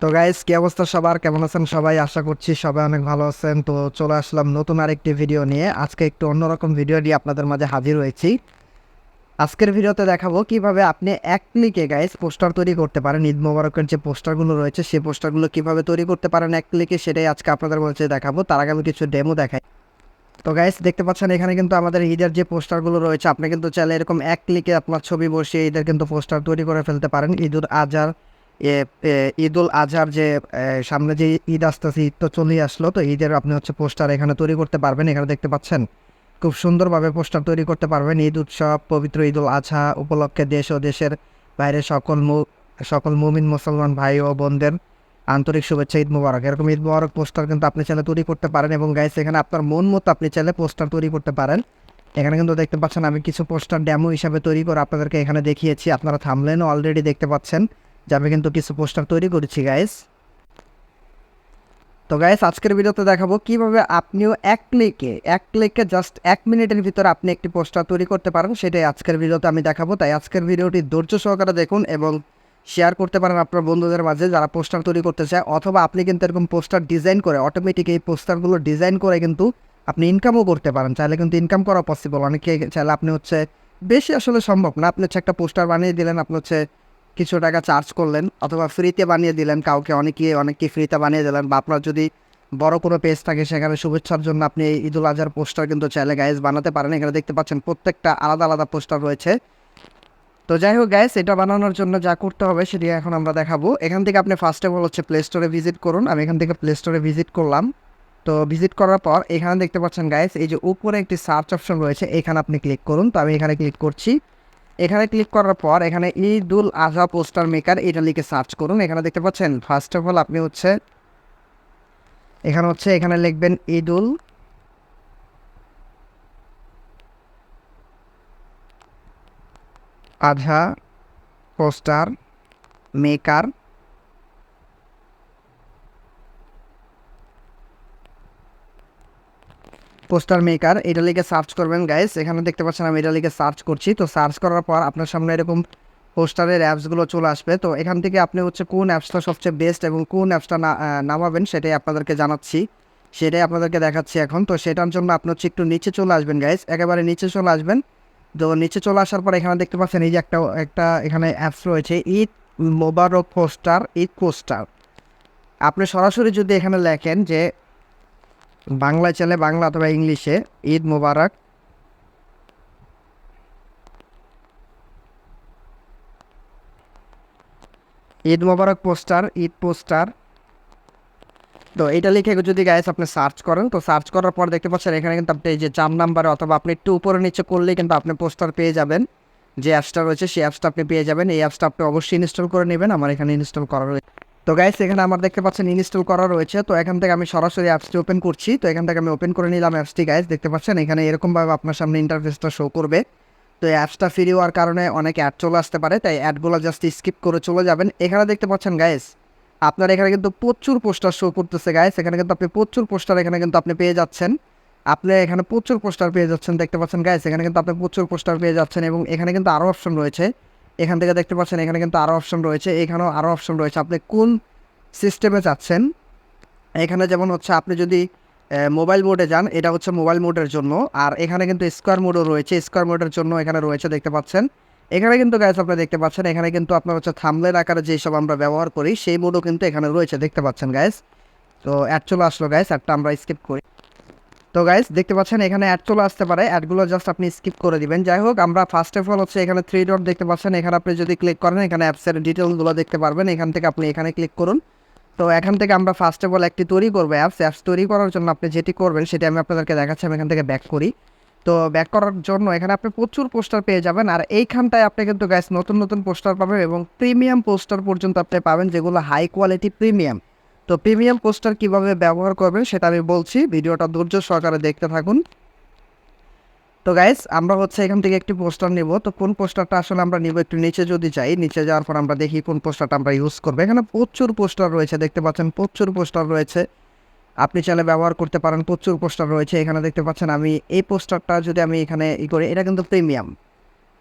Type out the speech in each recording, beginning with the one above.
তো গাইস কি অবস্থা সবার? কেমন আছেন সবাই? আশা করছি সবাই অনেক ভালো আছেন। তো চলে আসলাম নতুন আরেকটি ভিডিও নিয়ে। আজকে একটু অন্যরকম ভিডিও নিয়ে আপনাদের মাঝে হাজির হয়েছি। আজকের ভিডিওতে দেখাবো কীভাবে আপনি এক ক্লিকে গাইস পোস্টার তৈরি করতে পারেন। ঈদ মোবারকের যে পোস্টারগুলো রয়েছে, সেই পোস্টারগুলো কীভাবে তৈরি করতে পারেন এক ক্লিকে সেটাই আজকে আপনাদের মধ্যে দেখাবো। তার আগে আমি কিছু ডেমো দেখাই। তো গাইস দেখতে পাচ্ছেন এখানে কিন্তু আমাদের ঈদের যে পোস্টারগুলো রয়েছে, আপনি কিন্তু চাইলে এরকম এক ক্লিকে আপনার ছবি বসিয়ে ঈদের কিন্তু পোস্টার তৈরি করে ফেলতে পারেন। ঈদুল আজহার এ, ঈদুল আজহার যে সামনে যে ঈদ আসতেছে ঈদ তো চলেই আসলো তো ঈদের আপনি হচ্ছে পোস্টার এখানে তৈরি করতে পারবেন এখানে দেখতে পাচ্ছেন। খুব সুন্দরভাবে পোস্টার তৈরি করতে পারবেন ঈদ উৎসব পবিত্র ঈদুল আজহা উপলক্ষে দেশ ও দেশের বাইরে সকল মু- সকল মুমিন মুসলমান ভাই ও বোনদের আন্তরিক শুভেচ্ছা ঈদ মুবারক। এরকম ঈদ মুবারক পোস্টার কিন্তু আপনি চাইলে তৈরি করতে পারেন এবং গাইস এখানে আপনার মন মতো আপনি চাইলে পোস্টার তৈরি করতে পারেন। এখানে কিন্তু দেখতে পাচ্ছেন আমি কিছু পোস্টার ড্যামো হিসাবে তৈরি করে আপনাদেরকে এখানে দেখিয়েছি আপনারা থামলেন অলরেডি দেখতে পাচ্ছেন। যে আমি কিন্তু কিছু পোস্টার তৈরি করেছি গাইস তো গাইস আজকের ভিডিওতে দেখাবো কীভাবে আপনিও এক ক্লিকে এক ক্লিকে জাস্ট এক মিনিটের ভিতরে আপনি একটি পোস্টার তৈরি করতে পারেন, সেটাই আজকের ভিডিওতে আমি দেখাবো। তাই আজকের ভিডিওটি ধৈর্য সহকারে দেখুন এবং শেয়ার করতে পারেন আপনার বন্ধুদের মাঝে যারা পোস্টার তৈরি করতে চায়, অথবা আপনি কিন্তু এরকম পোস্টার ডিজাইন করে অটোমেটিক এই পোস্টারগুলো ডিজাইন করে কিন্তু আপনি ইনকামও করতে পারেন। চাইলে কিন্তু ইনকাম করা পসিবল অনেকে চাইলে আপনি হচ্ছে, বেশি আসলে সম্ভব না। আপনি হচ্ছে একটা পোস্টার বানিয়ে দিলেন, আপনি হচ্ছে কিছু টাকা চার্জ করলেন অথবা ফ্রিতে বানিয়ে দিলেন কাউকে অনেকে অনেককে ফ্রিতে বানিয়ে দিলেন বা আপনার যদি বড় কোনো পেজ থাকে সেখানে শুভেচ্ছার জন্য আপনি ঈদুল আজহার পোস্টার কিন্তু চাইলে গাইজ বানাতে পারেন। এখানে দেখতে পাচ্ছেন প্রত্যেকটা আলাদা আলাদা পোস্টার রয়েছে। তো যাই হোক গ্যাস এটা বানানোর জন্য যা করতে হবে সেটি এখন আমরা দেখাবো। এখান থেকে আপনি ফার্স্ট অফ অল হচ্ছে প্লে স্টোরে ভিজিট করুন। আমি এখান থেকে প্লে স্টোরে ভিজিট করলাম। তো ভিজিট করার পর এখানে দেখতে পাচ্ছেন গাইস এই যে উপরে একটি সার্চ অপশন রয়েছে, এখানে আপনি ক্লিক করুন। তো আমি এখানে ক্লিক করছি। এখানে ক্লিক করার পর এখানে ঈদ উল আজহা পোস্টার মেকার এটা লিখে সার্চ করুন। এখানে দেখতে পাচ্ছেন ফার্স্ট অফ অল আপনি হচ্ছে, এখানে হচ্ছে, এখানে লিখবেন Eid ul Azha poster maker poster maker, এটা লিখে সার্চ করবেন গাইস এখানে দেখতে পাচ্ছেন আমি এটা লিখে সার্চ করছি। তো সার্চ করার পর আপনার সামনে এরকম পোস্টারের অ্যাপসগুলো চলে আসবে। তো এখান থেকে আপনি হচ্ছে কোন অ্যাপসটা সবচেয়ে বেস্ট এবং কোন অ্যাপসটা নামাবেন সেটাই আপনাদেরকে জানাচ্ছি। সেটাই আপনাদেরকে দেখাচ্ছি এখন। তো সেটার জন্য আপনি হচ্ছে একটু নিচে চলে আসবেন গাইস একেবারে নিচে চলে আসবেন। তো নিচে চলে আসার পর এখানে দেখতে পাচ্ছেন এই যে একটা একটা এখানে অ্যাপস রয়েছে। Eid Mubarak poster, Eid poster. আপনি সরাসরি যদি এখানে লেখেন যে বাংলা চলে বাংলা অথবা ইংলিশে ঈদ মোবারক। Eid Mubarak poster, Eid poster. তো এটা লিখে যদি গাইস আপনি সার্চ করেন, তো সার্চ করার পর দেখতে পাচ্ছেন এখানে কিন্তু আপনি যে চার নাম্বারে অথবা আপনি একটু উপরে নিচে করলেই কিন্তু আপনি পোস্টার পেয়ে যাবেন। যে অ্যাপসটা রয়েছে, সেই অ্যাপসটা আপনি পেয়ে যাবেন। এই অ্যাপসটা আপনি অবশ্যই ইনস্টল করে নেবেন। আমার এখানে ইনস্টল করা রয়েছে। তো গাইস এখানে আমার দেখতে পাচ্ছেন ইনস্টল করা রয়েছে। তো এখান থেকে আমি সরাসরি অ্যাপসটি ওপেন করছি। তো এখান থেকে আমি ওপেন করে নিলাম অ্যাপসটি গাইস দেখতে পাচ্ছেন? এখানে এরকমভাবে আপনার সামনে ইন্টারফেসটা শো করবে। তো অ্যাপসটা ফ্রি হওয়ার কারণে অনেক অ্যাড চলে আসতে পারে, তাই অ্যাডগুলো জাস্ট স্কিপ করে চলে যাবেন। এখানে দেখতে পাচ্ছেন গাইস আপনার এখানে কিন্তু প্রচুর পোস্টার শো করতেছে গাইস এখানে কিন্তু আপনি প্রচুর পোস্টার এখানে কিন্তু আপনি পেয়ে যাচ্ছেন। আপনি এখানে প্রচুর পোস্টার পেয়ে যাচ্ছেন, দেখতে পাচ্ছেন গাইস এখানে কিন্তু আপনি প্রচুর পোস্টার পেয়ে যাচ্ছেন এবং এখানে কিন্তু আরও অপশন রয়েছে। এখান থেকে দেখতে পাচ্ছেন, এখানে কিন্তু আরও অপশন রয়েছে। এখানেও আরও অপশন রয়েছে। আপনি কোন সিস্টেমে চাচ্ছেন এখানে যেমন হচ্ছে, আপনি যদি মোবাইল মোডে যান, এটা হচ্ছে মোবাইল মোডের জন্য। আর এখানে কিন্তু স্কোয়ার মোডও রয়েছে। স্কোয়ার মোডের জন্য এখানে রয়েছে, দেখতে পাচ্ছেন। এখানে কিন্তু গাইস আপনি দেখতে পাচ্ছেন, এখানে কিন্তু আপনার হচ্ছে থামলের আকারে যেসব আমরা ব্যবহার করি, সেই মোডও কিন্তু এখানে রয়েছে, দেখতে পাচ্ছেন গাইস তো অ্যাড আসলো গাইস একটা আমরা স্কিপ করি। তো গাইস দেখতে পাচ্ছেন, এখানে অ্যাড চলে আসতে পারে। অ্যাডগুলো জাস্ট আপনি স্কিপ করে দিবেন। যাই হোক, আমরা ফার্স্ট অফ অল হচ্ছে এখানে থ্রি ডট দেখতে পাচ্ছেন। এখানে আপনি যদি ক্লিক করেন, এখানে অ্যাপসের ডিটেলসগুলো দেখতে পারবেন। এখান থেকে আপনি এখানে ক্লিক করুন। তো এখান থেকে আমরা ফার্স্ট অফ অল একটি তৈরি করব অ্যাপস অ্যাপস তৈরি করার জন্য আপনি যেটি করবেন, সেটি আমি আপনাদেরকে দেখাচ্ছি। আমি এখান থেকে ব্যাক করি। তো ব্যাক করার জন্য এখানে আপনি প্রচুর পোস্টার পেয়ে যাবেন। আর এইখানটায় আপনি কিন্তু গ্যাস নতুন নতুন পোস্টার পাবেন এবং প্রিমিয়াম পোস্টার পর্যন্ত আপনি পাবেন, যেগুলো হাই কোয়ালিটি প্রিমিয়াম তো প্রিমিয়াম পোস্টার কীভাবে ব্যবহার করবেন সেটা আমি বলছি, ভিডিওটা ধৈর্য সহকারে দেখতে থাকুন। তো গাইস আমরা হচ্ছে এখান থেকে একটি পোস্টার নিব। তো কোন পোস্টারটা আসলে আমরা নিব একটু নিচে যদি যাই, নিচে যাওয়ার পর আমরা দেখি কোন পোস্টারটা আমরা ইউজ করব। এখানে প্রচুর পোস্টার রয়েছে, দেখতে পাচ্ছেন প্রচুর পোস্টার রয়েছে। আপনি চাইলে ব্যবহার করতে পারেন, প্রচুর পোস্টার রয়েছে। এখানে দেখতে পাচ্ছেন আমি এই পোস্টারটা যদি আমি এখানে ই করি, এটা কিন্তু প্রিমিয়াম।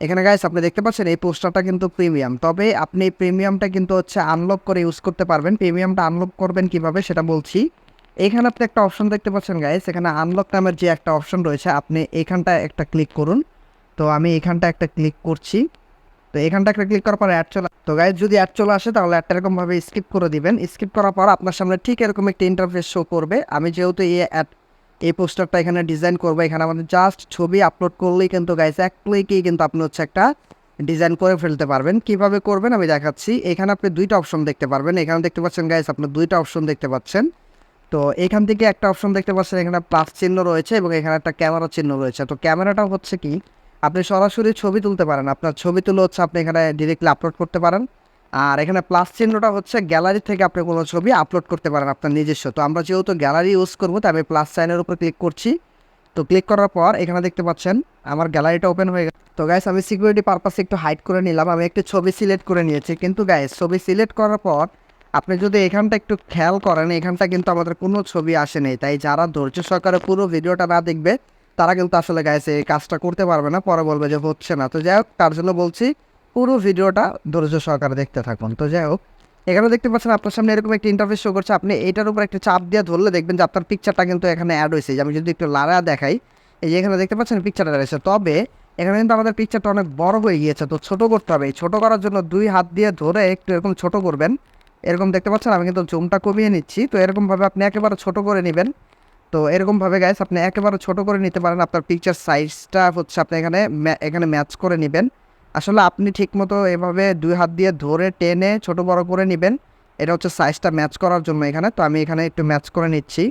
এখানে গাইস আপনি দেখতে পাচ্ছেন এই পোস্টারটা কিন্তু প্রিমিয়াম। তবে আপনি প্রিমিয়ামটা কিন্তু হচ্ছে আনলক করে ইউজ করতে পারবেন। প্রিমিয়ামটা আনলক করবেন কীভাবে সেটা বলছি। এখানে আপনি একটা অপশন দেখতে পাচ্ছেন গাইস এখানে আনলক নামের যে একটা অপশন রয়েছে, আপনি এখানটা একটা ক্লিক করুন। তো আমি এখানটা একটা ক্লিক করছি। তো এখানটা একটা ক্লিক করার পর অ্যাড চলে তো গাইজ যদি অ্যাড চলে আসে, তাহলে অ্যাডটা এরকমভাবে স্কিপ করে দিবেন। স্কিপ করার পর আপনার সামনে ঠিক এরকম একটা ইন্টারফেস শো করবে। আমি যেহেতু এই অ্যাড এই পোস্টারটা এখানে ডিজাইন করব। এখানে আমাদের জাস্ট ছবি আপলোড করলেই কিন্তু গাইস এক ক্লিকেই কিন্তু আপনি হচ্ছে একটা ডিজাইন করে ফেলতে পারবেন। কীভাবে করবেন আমি দেখাচ্ছি। এখানে আপনি দুইটা অপশন দেখতে পারবেন। এখানে দেখতে পাচ্ছেন গাইজ আপনি দুইটা অপশন দেখতে পাচ্ছেন। তো এখান থেকে একটা অপশন দেখতে পাচ্ছেন, এখানে প্লাস চিহ্ন রয়েছে এবং এখানে একটা ক্যামেরা চিহ্ন রয়েছে। তো ক্যামেরাটা হচ্ছে কি, আপনি সরাসরি ছবি তুলতে পারেন। আপনার ছবি তুলে হচ্ছে আপনি এখানে ডিরেক্টলি আপলোড করতে পারেন। আর এখানে প্লাস চিহ্নটা হচ্ছে গ্যালারি থেকে আপনি কোনো ছবি আপলোড করতে পারেন আপনার নিজস্ব। তো আমরা যেহেতু গ্যালারি ইউজ করব, তাই আমি প্লাস সাইনের উপর ক্লিক করছি। তো ক্লিক করার পর এখানে দেখতে পাচ্ছেন, আমার গ্যালারিটা ওপেন হয়ে গেছে। তো গাইস আমি সিকিউরিটি পারপাসে একটু হাইড করে নিলাম। আমি একটি ছবি সিলেক্ট করে নিয়েছি। কিন্তু গাইস ছবি সিলেক্ট করার পর আপনি যদি এখানটা একটু খেয়াল করেন, এখানটা কিন্তু আমাদের কোনো ছবি আসে নেই। তাই যারা ধৈর্য সহকারে পুরো ভিডিওটা না দেখবে, তারা কিন্তু আসলে গাইছে এই কাজটা করতে পারবে না। পরে বলবে যে হচ্ছে না। তো যাই হোক, তার জন্য বলছি পুরো ভিডিওটা ধৈর্য সহকারে দেখতে থাকুন। তো যাই হোক এখানে দেখতে পাচ্ছেন আপনার সামনে এরকম একটা ইন্টারফেস শো করছে। আপনি এটার উপর একটা চাপ দিয়ে ধরলে দেখবেন যে আপনার পিকচারটা কিন্তু এখানে অ্যাড হয়েছে। আমি যদি একটু লাড়া দেখাই, এই যে এখানে দেখতে পাচ্ছেন পিকচারটা রয়েছে তবে এখানে কিন্তু আমাদের পিকচারটা অনেক বড় হয়ে গিয়েছে, তো ছোট করতে হবে। ছোট করার জন্য দুই হাত দিয়ে ধরে একটু এরকম ছোট করবেন। এরকম দেখতে পাচ্ছেন, আমি কিন্তু জুমটা কমিয়ে নিচ্ছি। তো এরকমভাবে আপনি একেবারে ছোট করে নেবেন। তো এরকমভাবে গাইস আপনি একেবারে ছোট করে নিতে পারেন। আপনার পিকচার সাইজটা হচ্ছে আপনি এখানে এখানে ম্যাচ করে নেবেন। আসলে আপনি ঠিকমতো এভাবে দুই হাত দিয়ে ধরে টেনে ছোট বড় করে নেবেন। এটা হচ্ছে সাইজটা ম্যাচ করার জন্য এখানে। তো আমি এখানে একটু ম্যাচ করে নিচ্ছি।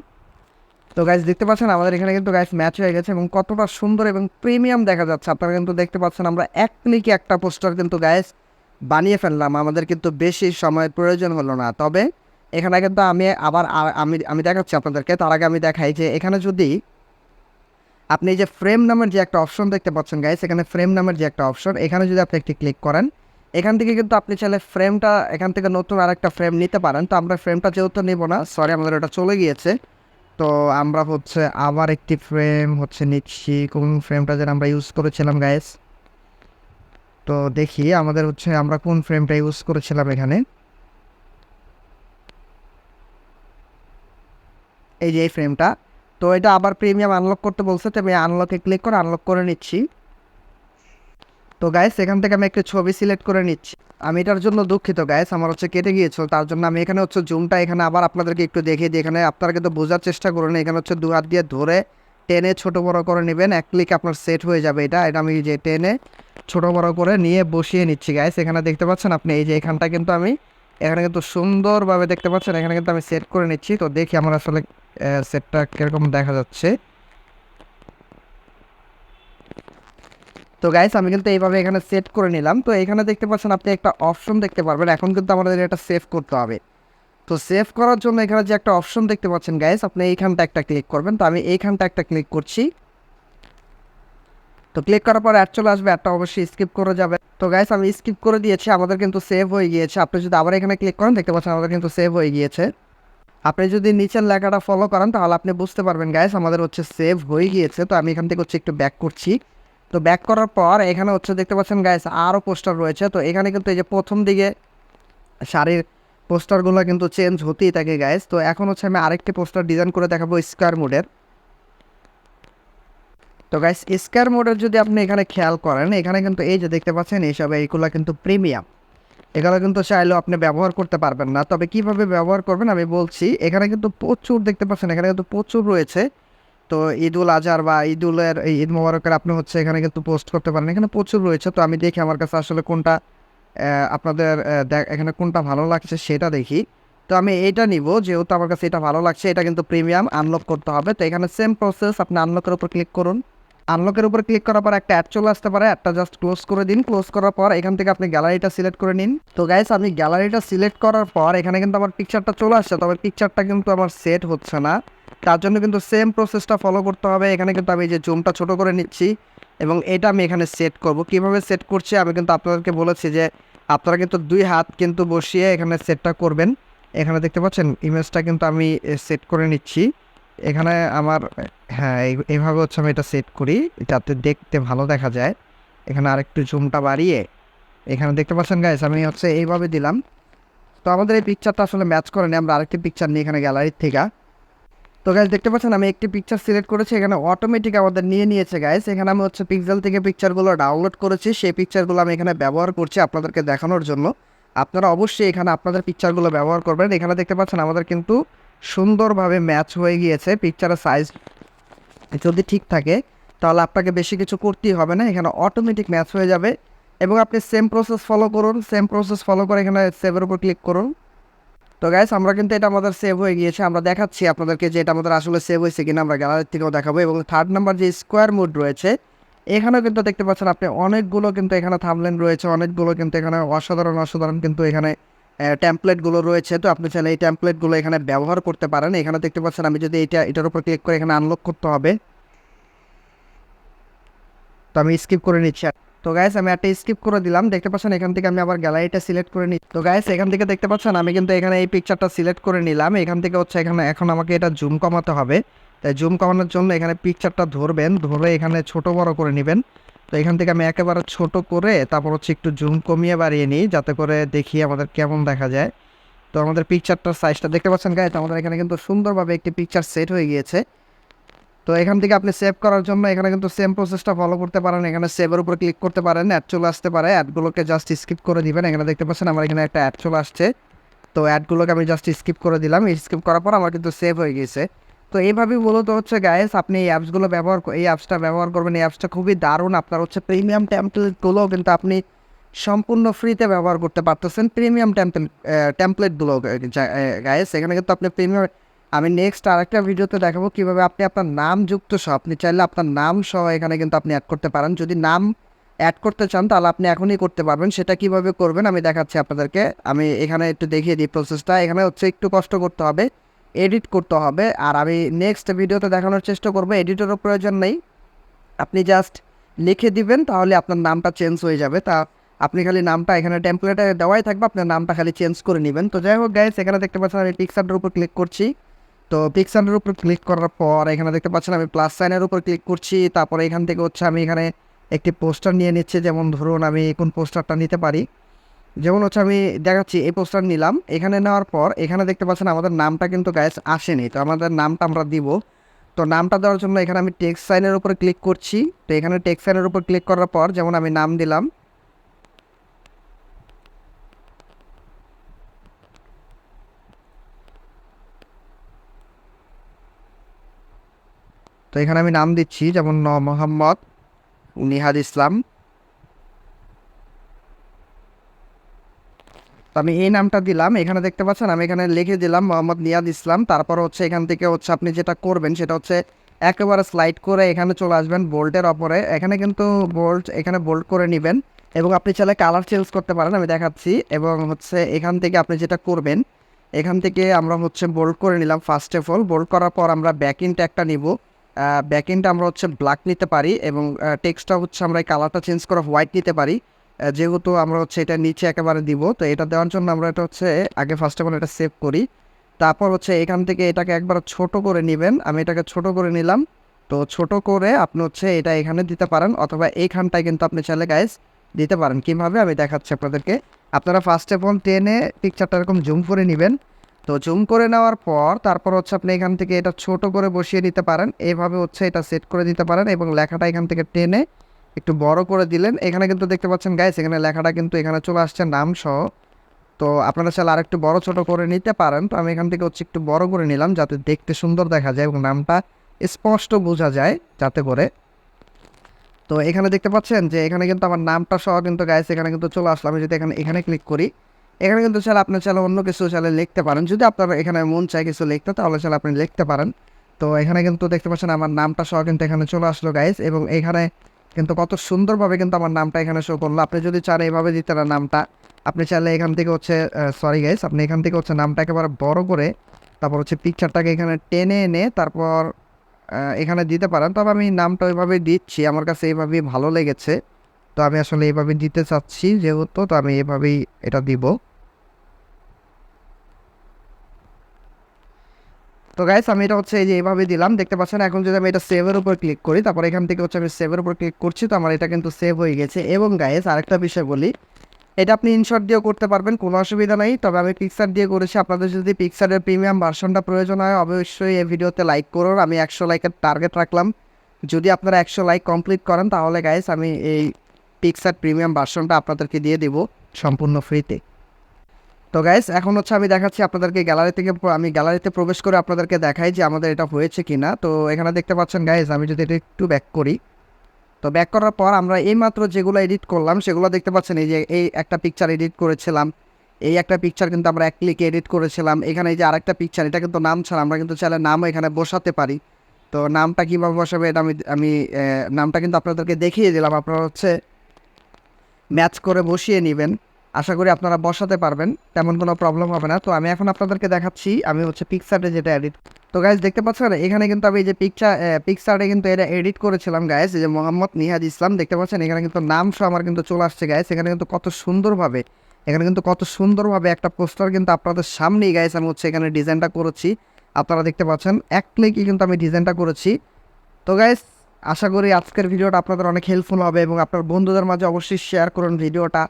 তো গাইস দেখতে পাচ্ছেন আমাদের এখানে কিন্তু গাইস ম্যাচ হয়ে গেছে এবং কতটা সুন্দর এবং প্রিমিয়াম দেখা যাচ্ছে। আপনারা কিন্তু দেখতে পাচ্ছেন আমরা এক ক্লিকে একটা পোস্টার কিন্তু গাইস বানিয়ে ফেললাম। আমাদের কিন্তু বেশি সময়ের প্রয়োজন হলো না। তবে এখানে কিন্তু আমি আবার আমি আমি দেখাচ্ছি আপনাদেরকে। তার আগে আমি দেখাই যে এখানে যদি আপনি এই যে ফ্রেম নামের যে একটা অপশন দেখতে পাচ্ছেন গাইস এখানে ফ্রেম নামের যে একটা অপশন এখানে যদি আপনি একটি ক্লিক করেন, এখান থেকে কিন্তু আপনি চাইলে ফ্রেমটা এখান থেকে নতুন আরেকটা ফ্রেম নিতে পারেন। তো আমরা ফ্রেমটা যেহেতু নেব না সরি আমাদের ওটা চলে গিয়েছে। তো আমরা হচ্ছে আবার একটি ফ্রেম হচ্ছে নিচ্ছি, কোন ফ্রেমটা যেন আমরা ইউজ করেছিলাম গাইস তো দেখি আমাদের হচ্ছে আমরা কোন ফ্রেমটা ইউজ করেছিলাম এখানে। এই যে এই ফ্রেমটা তো এটা আবার প্রিমিয়াম আনলক করতে বলছে, তো আমি আনলকে ক্লিক করে আনলক করে নিচ্ছি। তো গাইস এখান থেকে আমি একটা ছবি সিলেক্ট করে নিচ্ছি। আমি এটার জন্য দুঃখিত গাইস আমার হচ্ছে কেটে গিয়েছিল, তার জন্য আমি এখানে হচ্ছে জুমটা এখানে আবার আপনাদেরকে একটু দেখিয়ে দিই। এখানে আপনারা কিন্তু বোঝার চেষ্টা করুন, এখানে হচ্ছে দু হাত দিয়ে ধরে টেনে ছোট বড় করে নেবেন, এক ক্লিক আপনার সেট হয়ে যাবে এটা। এটা আমি যে টেনে ছোট বড় করে নিয়ে বসিয়ে নিচ্ছি গাইস এখানে দেখতে পাচ্ছেন আপনি, এই যে এখানটা কিন্তু আমি, এখানে কিন্তু সুন্দরভাবে দেখতে পাচ্ছেন, এখানে কিন্তু আমি সেট করে নিচ্ছি। তো দেখি আমার আসলে সেটটা কীরকম দেখা যাচ্ছে? তো গাইস আমি কিন্তু এইভাবে এখানে সেট করে নিলাম। তো এখানে দেখতে পাচ্ছেন আপনি একটা অপশন দেখতে পারবেন। এখন কিন্তু আমাদের এটা সেভ করতে হবে। তো সেভ করার জন্য এখানে যে একটা অপশন দেখতে পাচ্ছেন গাইস আপনি এইখানটা একটা ক্লিক করবেন। তো আমি এইখানটা একটা ক্লিক করছি। তো ক্লিক করার পর অ্যাড চলে আসবে। অ্যাডটা অবশ্যই স্কিপ করে যাবে। তো গাইস আমি স্কিপ করে দিয়েছি। আমাদের কিন্তু সেভ হয়ে গিয়েছে। আপনি যদি আবার এখানে ক্লিক করেন, দেখতে পাচ্ছেন আমাদের কিন্তু সেভ হয়ে গিয়েছে। আপনি যদি নিচের লেখাটা ফলো করেন, তাহলে আপনি বুঝতে পারবেন গাইস আমাদের হচ্ছে সেভ হয়ে গিয়েছে। তো আমি এখান থেকে হচ্ছে একটু ব্যাক করছি। তো ব্যাক করার পর এখানে হচ্ছে দেখতে পাচ্ছেন গাইস আরও পোস্টার রয়েছে। তো এখানে কিন্তু এই যে প্রথম দিকে শাড়ির পোস্টারগুলো কিন্তু চেঞ্জ হতেই থাকে গাইস তো এখন হচ্ছে আমি আরেকটি পোস্টার ডিজাইন করে দেখাবো স্কোয়ার মোডের তো গাইস স্কোয়ার মোডের যদি আপনি এখানে খেয়াল করেন, এখানে কিন্তু এই যে দেখতে পাচ্ছেন, এইসব এইগুলো কিন্তু প্রিমিয়াম এগুলো কিন্তু চাইলেও আপনি ব্যবহার করতে পারবেন না। তবে কীভাবে ব্যবহার করবেন আমি বলছি, এখানে কিন্তু প্রচুর দেখতে পাচ্ছেন, এখানে কিন্তু প্রচুর রয়েছে। তো ঈদ উল আজহার বা ঈদ উলের এই ঈদ মোবারকের আপনি হচ্ছে এখানে কিন্তু পোস্ট করতে পারেন। এখানে প্রচুর রয়েছে, তো আমি দেখি আমার কাছে আসলে কোনটা আপনাদের এখানে কোনটা ভালো লাগছে সেটা দেখি। তো আমি এইটা নিব, যেহেতু আমার কাছে এটা ভালো লাগছে, এটা কিন্তু প্রিমিয়াম, আনলক করতে হবে। তো এখানে সেম প্রসেস আপনি আনলকের উপর ক্লিক করুন। আনলকের উপর ক্লিক করার পর একটা অ্যাড চলে আসতে পারে। একটা জাস্ট ক্লোজ করে দিন। ক্লোজ করার পর এখান থেকে আপনি গ্যালারিটা সিলেক্ট করে নিন। তো গাইস আমি গ্যালারিটা সিলেক্ট করার পর এখানে কিন্তু আমার পিকচারটা চলে আসছে। তবে পিকচারটা কিন্তু আমার সেট হচ্ছে না। তার জন্য কিন্তু সেম প্রসেসটা ফলো করতে হবে। এখানে কিন্তু আমি যে জুমটা ছোট করে নিচ্ছি এবং এটা আমি এখানে সেট করব। কীভাবে সেট করছি? আমি কিন্তু আপনাদেরকে বলেছি যে আপনারা কিন্তু দুই হাত কিন্তু বসিয়ে এখানে সেটটা করবেন। এখানে দেখতে পাচ্ছেন ইমেজটা কিন্তু আমি সেট করে নিচ্ছি। এখানে আমার হ্যাঁ এইভাবে হচ্ছে আমি এটা সেট করি। যাতে দেখতে ভালো দেখা যায়। এখানে আরেকটু জুমটা বাড়িয়ে, এখানে দেখতে পাচ্ছেন গাইস আমি হচ্ছে এইভাবে দিলাম। তো আমাদের এই পিকচারটা আসলে ম্যাচ করে নিই, আমরা আরেকটি পিকচার নিই এখানে গ্যালারির থেকে। তো গাইস দেখতে পাচ্ছেন আমি একটি পিকচার সিলেক্ট করেছি, এখানে অটোমেটিক আমাদের নিয়ে নিয়েছে গাইস এখানে আমি হচ্ছে পিক্সেল থেকে পিকচারগুলো ডাউনলোড করেছি, সেই পিকচারগুলো আমি এখানে ব্যবহার করছি আপনাদেরকে দেখানোর জন্য। আপনারা অবশ্যই এখানে আপনাদের পিকচারগুলো ব্যবহার করবেন। এখানে দেখতে পাচ্ছেন আমাদের কিন্তু সুন্দরভাবে ম্যাচ হয়ে গিয়েছে পিকচারের সাইজ যদি ঠিক থাকে, তাহলে আপনাকে বেশি কিছু করতেই হবে না, এখানে অটোমেটিক ম্যাচ হয়ে যাবে। এবং আপনি সেম প্রসেস ফলো করুন সেম প্রসেস ফলো করে এখানে সেভের উপর ক্লিক করুন। তো গাইস আমরা কিন্তু এটা আমাদের সেভ হয়ে গিয়েছে, আমরা দেখাচ্ছি আপনাদেরকে যে এটা আমাদের আসলে সেভ হয়েছে কিনা, আমরা গ্যালারির থেকেও দেখাবো। এবং থার্ড নাম্বার যে স্কোয়ার মোড রয়েছে, এখানেও কিন্তু দেখতে পাচ্ছেন আপনি অনেকগুলো কিন্তু এখানে থামলেন রয়েছে, অনেকগুলো কিন্তু এখানে অসাধারণ অসাধারণ কিন্তু এখানে ট্যাম্পলেটগুলো রয়েছে, তো আপনি চাইলে এই ট্যাম্পলেটগুলো এখানে ব্যবহার করতে পারেন। এখানে দেখতে পাচ্ছেন, আমি যদি এটা এটার উপর ক্লিক করে এখানে আনলক করতে হবে। তো আমি স্কিপ করে নিচ্ছি। তো গাইস আমি একটা স্কিপ করে দিলাম। দেখতে পাচ্ছেন, এখান থেকে আমি আবার গ্যালারিটা সিলেক্ট করে নিই তো গাইস এখান থেকে দেখতে পাচ্ছেন, আমি কিন্তু এখানে এই পিকচারটা সিলেক্ট করে নিলাম। এখান থেকে হচ্ছে, এখানে, এখন আমাকে এটা জুম কমাতে হবে। তাই জুম কমানোর জন্য এখানে পিকচারটা ধরবেন, ধরে এখানে ছোট বড় করে নেবেন। তো এখান থেকে আমি একেবারে ছোট করে তারপর হচ্ছে একটু জুম কমিয়ে বাড়িয়ে নিই, যাতে করে দেখি আমাদের কেমন দেখা যায়। তো আমাদের পিকচারটার সাইজটা দেখতে পাচ্ছেন গাইস আমাদের এখানে কিন্তু সুন্দরভাবে একটি পিকচার সেট হয়ে গিয়েছে। তো এখান থেকে আপনি সেভ করার জন্য এখানে কিন্তু সেম প্রসেসটা ফলো করতে পারেন। এখানে সেভের উপর ক্লিক করতে পারেন অ্যাড চলে আসতে পারে। অ্যাডগুলোকে জাস্ট স্কিপ করে দিবেন। এখানে দেখতে পাচ্ছেন আমার এখানে একটা অ্যাড চলে আসছে। তো অ্যাডগুলোকে আমি জাস্ট স্কিপ করে দিলাম। স্কিপ করার পর আমার কিন্তু সেভ হয়ে গিয়েছে। তো এইভাবেই মূলত হচ্ছে গায়েস আপনি এই অ্যাপসগুলো ব্যবহার এই অ্যাপসটা ব্যবহার করবেন, এই অ্যাপসটা খুবই দারুণ। আপনার হচ্ছে প্রিমিয়াম ট্যাম্পলেটগুলো কিন্তু আপনি সম্পূর্ণ ফ্রিতে ব্যবহার করতে পারতেছেন। প্রিমিয়াম টেম্পল টেমপ্লেটগুলো গায়েস এখানে কিন্তু আপনি প্রিমিয়াম আমি নেক্সট আরেকটা ভিডিওতে দেখাবো কীভাবে আপনি আপনার নাম যুক্ত সহ, আপনি চাইলে আপনার নাম সহ এখানে কিন্তু আপনি অ্যাড করতে পারেন। যদি নাম অ্যাড করতে চান, তাহলে আপনি এখনই করতে পারবেন। সেটা কীভাবে করবেন, আমি দেখাচ্ছি আপনাদেরকে। আমি এখানে একটু দেখিয়ে দিই প্রসেসটা এখানে হচ্ছে একটু কষ্ট করতে হবে। এডিট করতে হবে। আর আমি নেক্সট ভিডিওতে দেখানোর চেষ্টা করব। এডিটেরও প্রয়োজন নেই। আপনি জাস্ট লিখে দিবেন, তাহলে আপনার নামটা চেঞ্জ হয়ে যাবে। তা আপনি খালি নামটা এখানে টেম্পলেটে দেওয়াই থাকবে, আপনার নামটা খালি চেঞ্জ করে নেবেন। তো যাই হোক গাইস এখানে দেখতে পাচ্ছেন আমি পিক্সারের উপর ক্লিক করছি। তো পিক্সারের উপর ক্লিক করার পর এখানে দেখতে পাচ্ছেন আমি প্লাস সাইনের উপর ক্লিক করছি। তারপরে এখান থেকে হচ্ছে আমি এখানে একটি পোস্টার নিয়ে নিচ্ছি। যেমন ধরুন আমি কোন পোস্টারটা নিতে পারি। যেমন হচ্ছে আমি দেখাচ্ছি, এই পোস্টার নিলাম। এখানে নেওয়ার পর, এখানে দেখতে পাচ্ছেন আমাদের নামটা কিন্তু গ্যাস আসেনি। তো আমাদের নামটা আমরা দিব। তো নামটা দেওয়ার জন্য এখানে আমি টেক্সট সাইনের উপরে ক্লিক করছি। তো এখানে টেক্সট সাইনের উপর ক্লিক করার পর, যেমন আমি নাম দিলাম। তো এখানে আমি নাম দিচ্ছি, যেমন ন মোহাম্মদ নিহাদ ইসলাম। তো আমি এই নামটা দিলাম। এখানে দেখতে পাচ্ছেন আমি এখানে লিখে দিলাম মোহাম্মদ নিয়াদ ইসলাম। তারপর হচ্ছে এখান থেকে হচ্ছে আপনি যেটা করবেন সেটা হচ্ছে একেবারে স্লাইড করে এখানে চলে আসবেন বোল্টের ওপরে। এখানে কিন্তু বোল্ট এখানে বোল্ট করে নেবেন এবং আপনি চাইলে কালার চেঞ্জ করতে পারেন, আমি দেখাচ্ছি। এবং হচ্ছে এখান থেকে আপনি যেটা করবেন, এখান থেকে আমরা হচ্ছে বোল্ড করে নিলাম ফার্স্ট অফ অল বোল্ড করার পর আমরা ব্যাকিং একটা নিব। ব্যাকিংটা আমরা হচ্ছে ব্ল্যাক নিতে পারি এবং টেক্সটটা হচ্ছে আমরা এই কালারটা চেঞ্জ করে হোয়াইট নিতে পারি। যেহেতু আমরা হচ্ছে এটা নিচে একেবারে দিব, তো এটা দেওয়ার জন্য আমরা এটা হচ্ছে আগে ফার্স্ট অফ অল এটা সেভ করি। তারপর হচ্ছে এখান থেকে এটাকে একবার ছোট করে নেবেন। আমি এটাকে ছোট করে নিলাম। তো ছোট করে আপনি হচ্ছে এটা এখানে দিতে পারেন অথবা এইখানটায় কিন্তু আপনি চাইলে গাইস দিতে পারেন। কীভাবে? আমি দেখাচ্ছি আপনাদেরকে। আপনারা ফার্স্ট অফ অল টেনে পিকচারটা এরকম জুম করে নেবেন। তো জুম করে নেওয়ার পর তারপর হচ্ছে আপনি এখান থেকে এটা ছোট করে বসিয়ে দিতে পারেন। এইভাবে হচ্ছে এটা সেট করে দিতে পারেন এবং লেখাটা এখান থেকে টেনে একটু বড় করে দিলেন। এখানে কিন্তু দেখতে পাচ্ছেন গাইস এখানে লেখাটা কিন্তু এখানে চলে আসছে নাম সহ তো আপনারা চাইলে আরেকটু বড়, ছোট করে নিতে পারেন। তো আমি এখান থেকে হচ্ছে একটু বড় করে নিলাম যাতে দেখতে সুন্দর দেখা যায় এবং নামটা স্পষ্ট বোঝা যায় যাতে করে। তো এখানে দেখতে পাচ্ছেন যে এখানে কিন্তু আমার নামটা সহ কিন্তু গাইস এখানে কিন্তু চলে আসলাম আমি যদি এখানে এখানে ক্লিক করি, এখানে কিন্তু চাইলে আপনি চাইলে অন্য কিছু চাইলে লিখতে পারেন। যদি আপনার এখানে মন চায় কিছু লিখতে, তাহলে চাইলে আপনি লিখতে পারেন। তো এখানে কিন্তু দেখতে পাচ্ছেন আমার নামটা সহ কিন্তু এখানে চলে আসলো গাইস এবং এখানে কিন্তু কত সুন্দরভাবে কিন্তু আমার নামটা এখানে শো করল। আপনি যদি চান এইভাবে দিতে না নামটা, আপনি চাইলে এখান থেকে হচ্ছে সরি গাইস আপনি এখান থেকে হচ্ছে নামটা একেবারে বড় করে, তারপর হচ্ছে পিকচারটাকে এখানে টেনে এনে তারপর এখানে দিতে পারেন। তবে আমি নামটা ওইভাবে দিচ্ছি, আমার কাছে এইভাবেই ভালো লেগেছে। তো আমি আসলে এইভাবে দিতে চাচ্ছি যেহেতু, তো আমি এভাবেই এটা দিব। তো গাইস আমি এটা হচ্ছে এই যে এইভাবে দিলাম। দেখতে পাচ্ছেন, এখন যদি আমি এটা সেভের উপর ক্লিক করি, তারপর এখান থেকে হচ্ছে আমি সেভের উপর ক্লিক করছি, তো আমার এটা কিন্তু সেভ হয়ে গেছে। এবং গাইস আরেকটা বিষয় বলি, এটা আপনি ইনশর্ট দিয়েও করতে পারবেন, কোনো অসুবিধা নেই। তবে আমি পিকচার দিয়ে করেছি, আপনাদের যদি পিকচারের প্রিমিয়াম ভার্সনটা প্রয়োজন হয়, অবশ্যই এই ভিডিওতে লাইক করুন। আমি একশো লাইকের টার্গেট রাখলাম। যদি আপনারা একশো লাইক কমপ্লিট করেন, তাহলে গাইস আমি এই পিকচার প্রিমিয়াম ভার্সনটা আপনাদেরকে দিয়ে দিব সম্পূর্ণ ফ্রিতে তো গাইস এখন হচ্ছে আমি দেখাচ্ছি আপনাদেরকে গ্যালারি থেকে আমি গ্যালারিতে প্রবেশ করে আপনাদেরকে দেখাই যে আমাদের এটা হয়েছে কি না তো এখানে দেখতে পাচ্ছেন গাইস আমি যদি এটা একটু ব্যাক করি। তো ব্যাক করার পর আমরা এইমাত্র যেগুলো এডিট করলাম, সেগুলো দেখতে পাচ্ছেন এই যে এই একটা পিকচার এডিট করেছিলাম। এই একটা পিকচার কিন্তু আমরা এক ক্লিকে এডিট করেছিলাম। এখানে এই যে আরেকটা পিকচার এটা কিন্তু নাম ছাড়া আমরা কিন্তু চাইলে নামও এখানে বসাতে পারি। তো নামটা কীভাবে বসাবে এটা আমি আমি নামটা কিন্তু আপনাদেরকে দেখিয়ে দিলাম। আপনারা হচ্ছে ম্যাচ করে বসিয়ে নেবেন। আশা করি আপনারা বসাতে পারবেন, তেমন কোনো প্রবলেম হবে না। তো আমি এখন আপনাদেরকে দেখাচ্ছি, আমি হচ্ছে পিকচারে যেটা এডিট তো গাইজ দেখতে পাচ্ছেন? এখানে কিন্তু আমি এই যে পিকচার পিকচারে কিন্তু এটা এডিট করেছিলাম গাইজ যে মোহাম্মদ নিহাজ ইসলাম, দেখতে পাচ্ছেন? এখানে কিন্তু নাম সহ আমার কিন্তু চলে আসছে গাইজ এখানে কিন্তু কত সুন্দরভাবে, এখানে কিন্তু কত সুন্দরভাবে একটা পোস্টার কিন্তু আপনাদের সামনেই গাইজ আমি হচ্ছে এখানে ডিজাইনটা করেছি। আপনারা দেখতে পাচ্ছেন? এক ক্লিকই কিন্তু আমি ডিজাইনটা করেছি। তো গাইজ আশা করি আজকের ভিডিওটা আপনাদের অনেক হেল্পফুল হবে এবং আপনার বন্ধুদের মাঝে অবশ্যই শেয়ার করুন ভিডিওটা।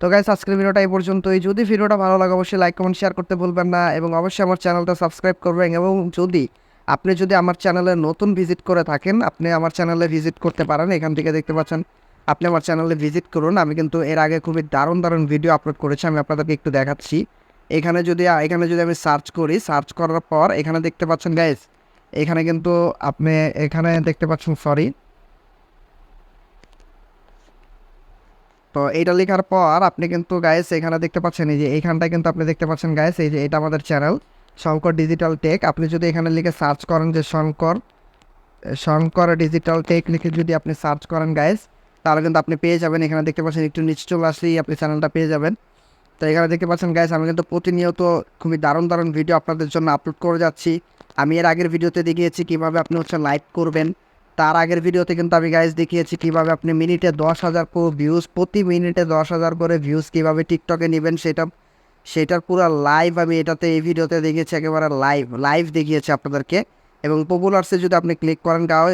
তো গাইস আজকের ভিডিওটা এই পর্যন্তই। যদি ভিডিওটা ভালো লাগে, অবশ্যই লাইক কমেন্ট শেয়ার করতে ভুলবেন না এবং অবশ্যই আমার চ্যানেলটা সাবস্ক্রাইব করবেন এবং যদি আপনি যদি আমার চ্যানেলে নতুন ভিজিট করে থাকেন, আপনি আমার চ্যানেলে ভিজিট করতে পারেন, এখান থেকে দেখতে পাচ্ছেন, আপনি আমার চ্যানেলে ভিজিট করুন। আমি কিন্তু এর আগে খুবই দারুণ দারুণ ভিডিও আপলোড করেছি, আমি আপনাদেরকে একটু দেখাচ্ছি। এখানে যদি এখানে যদি আমি সার্চ করি সার্চ করার পর এখানে দেখতে পাচ্ছেন গাইজ এখানে কিন্তু আপনি, এখানে দেখতে পাচ্ছেন সরি তো এইটা লেখার পর আপনি কিন্তু গাইস এখানে দেখতে পাচ্ছেন এই যে এইখানটায় কিন্তু আপনি দেখতে পাচ্ছেন গাইস এই যে এটা আমাদের চ্যানেল শঙ্কর ডিজিটাল টেক আপনি যদি এখানে লিখে সার্চ করেন যে শঙ্কর শঙ্কর ডিজিটাল টেক লিখে যদি আপনি সার্চ করেন গায়েস তাহলে কিন্তু আপনি পেয়ে যাবেন। এখানে দেখতে পাচ্ছেন একটু নিচে চলে আসলেই আপনি চ্যানেলটা পেয়ে যাবেন। তো এখানে দেখতে পাচ্ছেন গাইস আমি কিন্তু প্রতিনিয়ত খুবই দারুণ দারুণ ভিডিও আপনাদের জন্য আপলোড করে যাচ্ছি। আমি এর আগের ভিডিওতে দেখিয়েছি কীভাবে আপনি হচ্ছে লাইভ করবেন। তার আগের ভিডিওতে কিন্তু আমি গাইজ দেখিয়েছি কীভাবে আপনি মিনিটে দশ হাজার ভিউজ প্রতি মিনিটে দশ হাজার করে ভিউজ কীভাবে টিকটকে নেবেন সেটা, সেটার পুরো লাইভ আমি এটাতে, এই ভিডিওতে দেখিয়েছি, একেবারে লাইভ লাইভ দেখিয়েছি আপনাদেরকে। এবং পপুলারসে যদি আপনি ক্লিক করেন গাও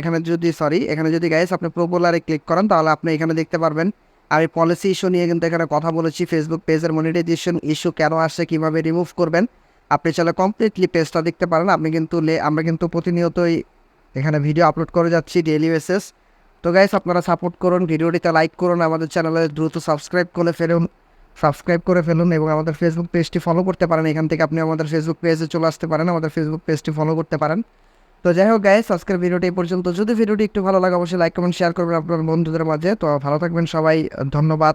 এখানে যদি সরি এখানে যদি গাইস আপনি পপুলারে ক্লিক করেন, তাহলে আপনি এখানে দেখতে পারবেন, আমি পলিসি ইস্যু নিয়ে কিন্তু এখানে কথা বলেছি ফেসবুক পেজের মনিটাইজেশন ইস্যু কেন আসছে, কীভাবে রিমুভ করবেন, আপনি চাইলে কমপ্লিটলি পেজটা দেখতে পারেন, আপনি কিন্তু আমরা কিন্তু প্রতিনিয়তই এখানে ভিডিও আপলোড করে যাচ্ছি ডেইলি বেসিস তো গাইস আপনারা সাপোর্ট করুন, ভিডিওটিতে লাইক করুন, আমাদের চ্যানেলে দ্রুত সাবস্ক্রাইব করে ফেলুন সাবস্ক্রাইব করে ফেলুন এবং আমাদের ফেসবুক পেজটি ফলো করতে পারেন। এখান থেকে আপনি আমাদের ফেসবুক পেজে চলে আসতে পারেন, আমাদের ফেসবুক পেজটি ফলো করতে পারেন। তো যাই হোক গাইস আজকের ভিডিওটি এই পর্যন্ত। যদি ভিডিওটি একটু ভালো লাগে, অবশ্যই লাইক কমেন্ট শেয়ার করবেন আপনার বন্ধুদের মাঝে। তো ভালো থাকবেন সবাই, ধন্যবাদ।